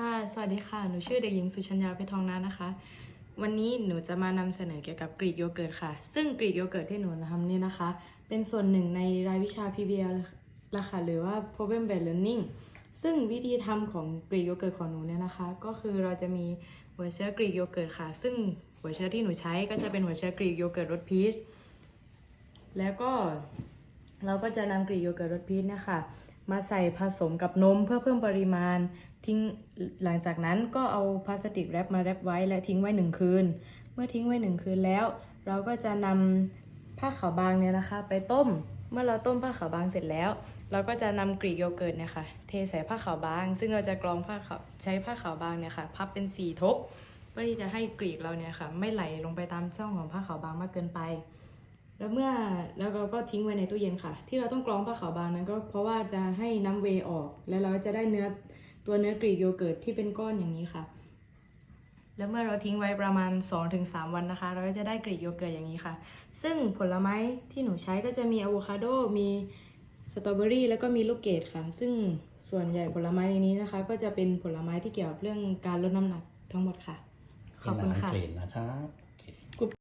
ค่ะ สวัสดีค่ะ หนูชื่อเด็กหญิงสุชัญญาเพชรทองนานะคะ วันนี้หนูจะมานำเสนอเกี่ยวกับกรีกโยเกิร์ตค่ะ ซึ่งกรีกโยเกิร์ตที่หนูทำนี่นะคะ เป็นส่วนหนึ่งในรายวิชา PBL ละค่ะ หรือว่า Problem Based Learning ซึ่งวิธีทำของกรีกโยเกิร์ตของหนูเนี่ยนะคะ ก็คือเราจะมีหัวเชื้อกรีกโยเกิร์ตค่ะ ซึ่งหัวเชื้อที่หนูใช้ก็จะเป็นหัวเชื้อกรีกโยเกิร์ตรสพีช แล้วก็เราก็จะนำกรีกโยเกิร์ตรสพีชเนะคะ มาใส่ผสมกับนมเพื่อเพิ่มปริมาณ ทิ้งหลังจากนั้นก็เอาพลาสติกแรปมาแรปไว้และทิ้งไว้หนึ่งคืน เมื่อทิ้งไว้หนึ่งคืนแล้ว เราก็จะนำผ้าขาวบางเนี่ยนะคะ ไปต้ม เมื่อเราต้มผ้าขาวบางเสร็จแล้ว เราก็จะนำกรีกโยเกิร์ตเนี่ยค่ะเทใส่ผ้าขาวบาง ซึ่งเราจะกรองผ้าขาวใช้ผ้าขาวบางเนี่ยค่ะพับเป็นสี่ทบเพื่อที่จะให้กรีกเราเนี่ยค่ะไม่ไหลลงไปตามช่องของผ้าขาวบางมากเกินไป แล้วเมื่อแล้วเราก็ทิ้งไว้ในตู้เย็นค่ะ ที่เราต้องกรองผ้าขาวบางนั้นก็เพราะว่าจะให้น้ำเวออก แล้วเราจะได้เนื้อตัวเนื้อกรีกโยเกิร์ตที่เป็นก้อนอย่างนี้ค่ะ แล้วเมื่อเราทิ้งไว้ประมาณ 2-3 วันนะคะ เราก็จะได้กรีกโยเกิร์ตอย่างนี้ค่ะ ซึ่งผลไม้ที่หนูใช้ก็จะมีอะโวคาโดมีสตรอเบอรี่แล้วก็มีลูกเกดค่ะ ซึ่งส่วนใหญ่ผลไม้ในนี้นะคะ ก็จะเป็นผลไม้ที่เกี่ยวกับเรื่องการลดน้ำหนักทั้งหมดค่ะ ขอบคุณเป็นอาหารค่ะ